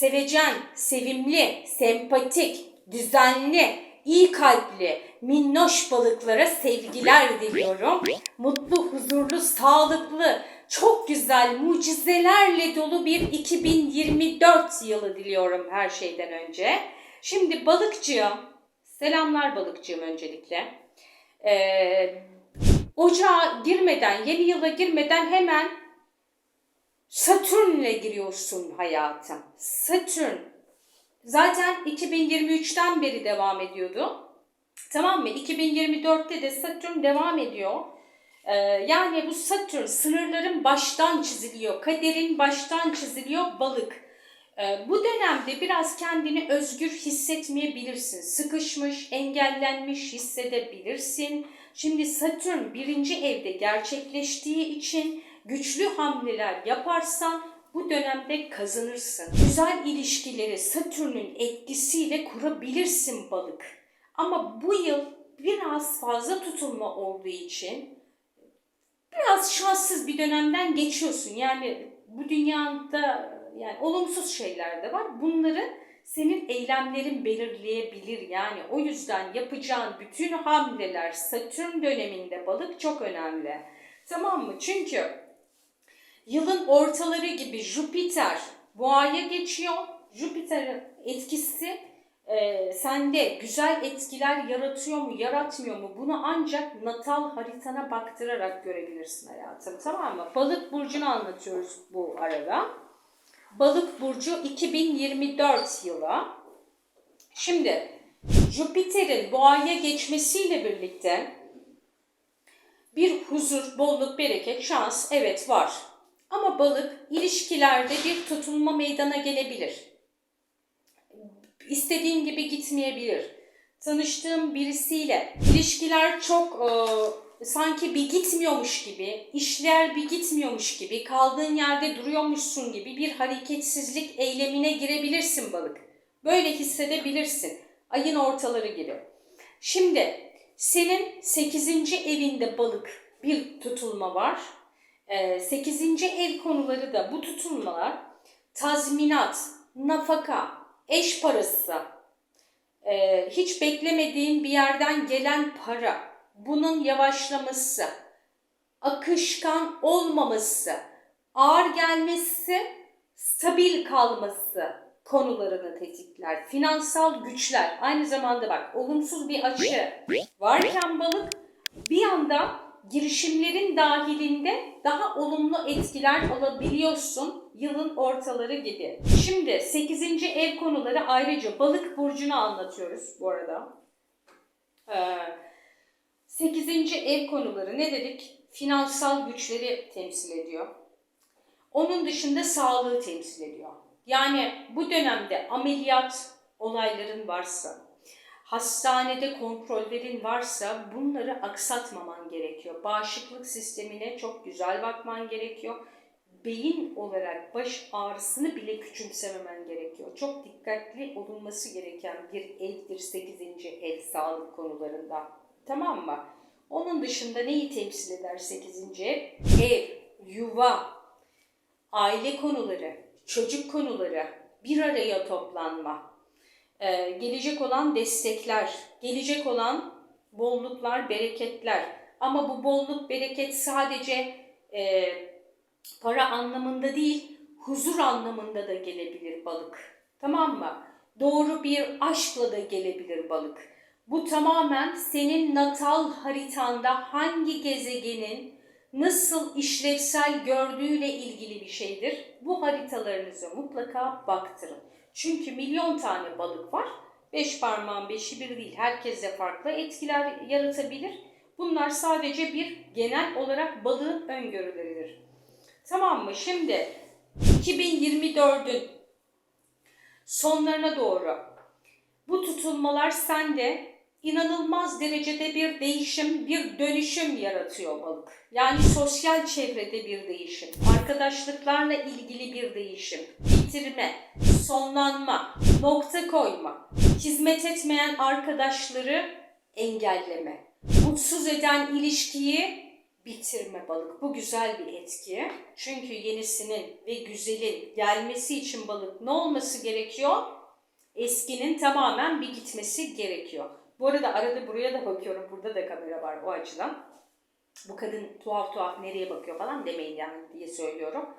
sevecen, sevimli, sempatik, düzenli, iyi kalpli, minnoş balıklara sevgiler diliyorum. Mutlu, huzurlu, sağlıklı, çok güzel, mucizelerle dolu bir 2024 yılı diliyorum her şeyden önce. Şimdi balıkçığım, selamlar balıkçığım öncelikle. Ee, ocağa girmeden, yeni yıla girmeden hemen Satürn'le giriyorsun hayatım. Satürn. Zaten 2023'ten beri devam ediyordu. Tamam mı? 2024'te de Satürn devam ediyor. Ee, yani bu Satürn sınırların baştan çiziliyor. Kaderin baştan çiziliyor balık. Ee, bu dönemde biraz kendini özgür hissetmeyebilirsin. Sıkışmış, engellenmiş hissedebilirsin. Şimdi Satürn birinci evde gerçekleştiği için güçlü hamleler yaparsan bu dönemde kazanırsın. Güzel ilişkileri Satürn'ün etkisiyle kurabilirsin balık. Ama bu yıl biraz fazla tutulma olduğu için biraz şanssız bir dönemden geçiyorsun. Yani bu dünyada yani olumsuz şeyler de var. Bunları senin eylemlerin belirleyebilir. Yani o yüzden yapacağın bütün hamleler Satürn döneminde balık çok önemli. Tamam mı? Çünkü yılın ortaları gibi Jüpiter boğaya geçiyor. Jüpiter'in etkisi e, sende güzel etkiler yaratıyor mu, yaratmıyor mu? Bunu ancak natal haritana baktırarak görebilirsin hayatım. Tamam mı? Balık burcunu anlatıyoruz bu arada. Balık burcu 2024 yılı. Şimdi Jüpiter'in boğaya geçmesiyle birlikte bir huzur, bolluk, bereket, şans evet var. Ama balık ilişkilerde bir tutulma meydana gelebilir. İstediğin gibi gitmeyebilir. Tanıştığım birisiyle ilişkiler çok e, sanki bir gitmiyormuş gibi, işler bir gitmiyormuş gibi, kaldığın yerde duruyormuşsun gibi bir hareketsizlik eylemine girebilirsin balık. Böyle hissedebilirsin. Ayın ortaları gibi. Şimdi senin 8. evinde balık bir tutulma var. 8. ev konuları da bu tutulmalar tazminat, nafaka, eş parası, e, hiç beklemediğin bir yerden gelen para, bunun yavaşlaması, akışkan olmaması, ağır gelmesi, stabil kalması konularını tetikler. Finansal güçler, aynı zamanda bak olumsuz bir açı varken balık bir anda girişimlerin dahilinde daha olumlu etkiler alabiliyorsun yılın ortaları gibi. Şimdi 8. ev konuları ayrıca balık burcunu anlatıyoruz bu arada. Ee, 8. ev konuları ne dedik? Finansal güçleri temsil ediyor. Onun dışında sağlığı temsil ediyor. Yani bu dönemde ameliyat olayların varsa, hastanede kontrollerin varsa bunları aksatmaman gerekiyor. Bağışıklık sistemine çok güzel bakman gerekiyor. Beyin olarak baş ağrısını bile küçümsememen gerekiyor. Çok dikkatli olunması gereken bir evdir 8. ev sağlık konularında. Tamam mı? Onun dışında neyi temsil eder 8. ev? Ev, yuva, aile konuları, çocuk konuları, bir araya toplanma, ee, gelecek olan destekler, gelecek olan bolluklar, bereketler. Ama bu bolluk, bereket sadece e, para anlamında değil, huzur anlamında da gelebilir balık. Tamam mı? Doğru bir aşkla da gelebilir balık. Bu tamamen senin natal haritanda hangi gezegenin nasıl işlevsel gördüğüyle ilgili bir şeydir. Bu haritalarınızı mutlaka baktırın. Çünkü milyon tane balık var. Beş parmağın beşi bir değil. Herkes de farklı etkiler yaratabilir. Bunlar sadece bir genel olarak balığın öngörüleridir. Tamam mı? Şimdi 2024'ün sonlarına doğru bu tutulmalar sende inanılmaz derecede bir değişim, bir dönüşüm yaratıyor balık. Yani sosyal çevrede bir değişim, arkadaşlıklarla ilgili bir değişim, bitirme, sonlanma, nokta koyma, hizmet etmeyen arkadaşları engelleme, mutsuz eden ilişkiyi bitirme balık. Bu güzel bir etki. Çünkü yenisinin ve güzelin gelmesi için balık ne olması gerekiyor? Eskinin tamamen bir gitmesi gerekiyor. Bu arada arada buraya da bakıyorum. Burada da kamera var o açıdan. Bu kadın tuhaf tuhaf nereye bakıyor falan demeyin yani diye söylüyorum.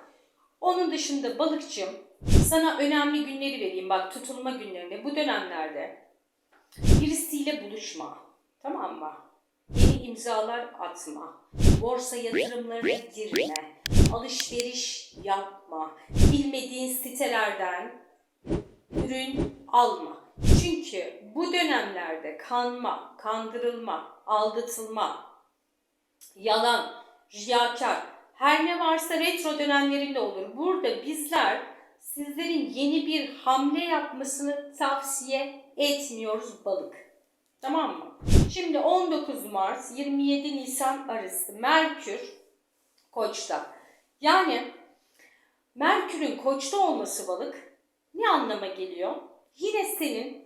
Onun dışında balıkçım sana önemli günleri vereyim. Bak tutulma günlerinde bu dönemlerde birisiyle buluşma. Tamam mı? Yeni imzalar atma. Borsa yatırımlarına girme. Alışveriş yapma. Bilmediğin sitelerden ürün alma. Çünkü bu dönemlerde kanma, kandırılma, aldatılma, yalan, riyakar, her ne varsa retro dönemlerinde olur. Burada bizler sizlerin yeni bir hamle yapmasını tavsiye etmiyoruz balık. Tamam mı? Şimdi 19 Mart 27 Nisan arası Merkür Koç'ta. Yani Merkür'ün Koç'ta olması balık ne anlama geliyor? Yine senin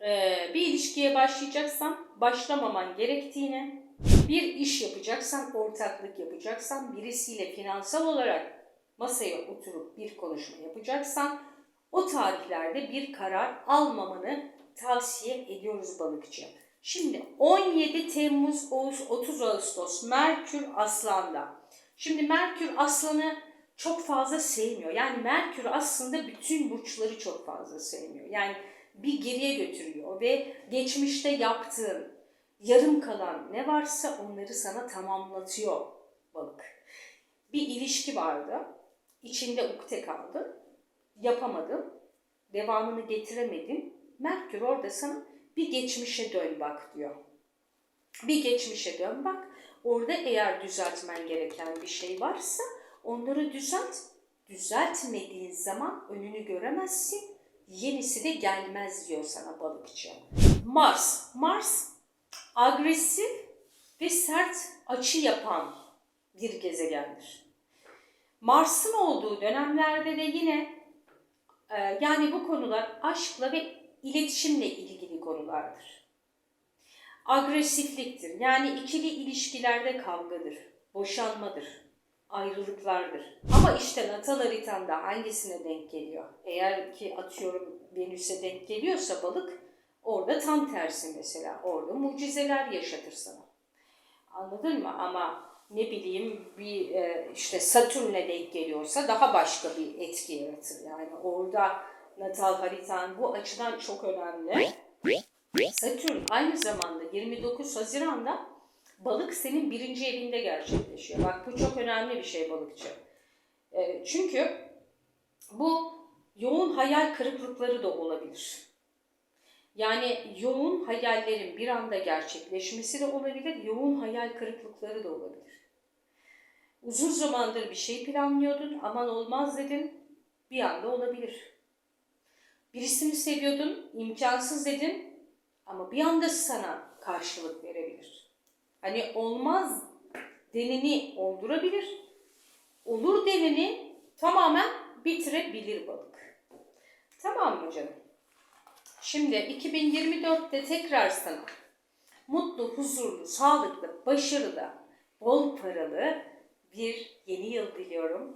eee, bir ilişkiye başlayacaksan başlamaman gerektiğini, bir iş yapacaksan, ortaklık yapacaksan, birisiyle finansal olarak masaya oturup bir konuşma yapacaksan o tarihlerde bir karar almamanı tavsiye ediyoruz balıkçı. Şimdi 17 Temmuz, Oğuz- 30 Ağustos Merkür Aslan'da. Şimdi Merkür Aslan'ı çok fazla sevmiyor. Yani Merkür aslında bütün burçları çok fazla sevmiyor. Yani bir geriye götürüyor ve geçmişte yaptığın, yarım kalan ne varsa onları sana tamamlatıyor balık. Bir ilişki vardı. içinde ukde kaldı. Yapamadın. Devamını getiremedin. Merkür orada sana bir geçmişe dön bak diyor. Bir geçmişe dön bak. Orada eğer düzeltmen gereken bir şey varsa onları düzelt. Düzeltmediğin zaman önünü göremezsin. Yenisi de gelmez diyor sana balıkçı. Mars. Mars agresif ve sert açı yapan bir gezegendir. Mars'ın olduğu dönemlerde de yine e, yani bu konular aşkla ve iletişimle ilgili konulardır. Agresifliktir. Yani ikili ilişkilerde kavgadır, boşanmadır, ayrılıklardır. Ama işte natal haritanda hangisine denk geliyor? Eğer ki atıyorum Venüs'e denk geliyorsa balık orada tam tersi mesela. Orada mucizeler yaşatır sana. Anladın mı? Ama ne bileyim bir e, işte Satürn'le denk geliyorsa daha başka bir etki yaratır. Yani orada natal haritan bu açıdan çok önemli. Satürn aynı zamanda 29 Haziran'da balık senin birinci evinde gerçekleşiyor. Bak bu çok önemli bir şey balıkçı. E, çünkü bu yoğun hayal kırıklıkları da olabilir. Yani yoğun hayallerin bir anda gerçekleşmesi de olabilir, yoğun hayal kırıklıkları da olabilir. Uzun zamandır bir şey planlıyordun, aman olmaz dedin, bir anda olabilir. Birisini seviyordun, imkansız dedin ama bir anda sana karşılık verebilir. Hani olmaz deneni oldurabilir, olur deneni tamamen bitirebilir balık. Tamam mı canım? Şimdi 2024'te tekrar sana mutlu, huzurlu, sağlıklı, başarılı, bol paralı bir yeni yıl diliyorum.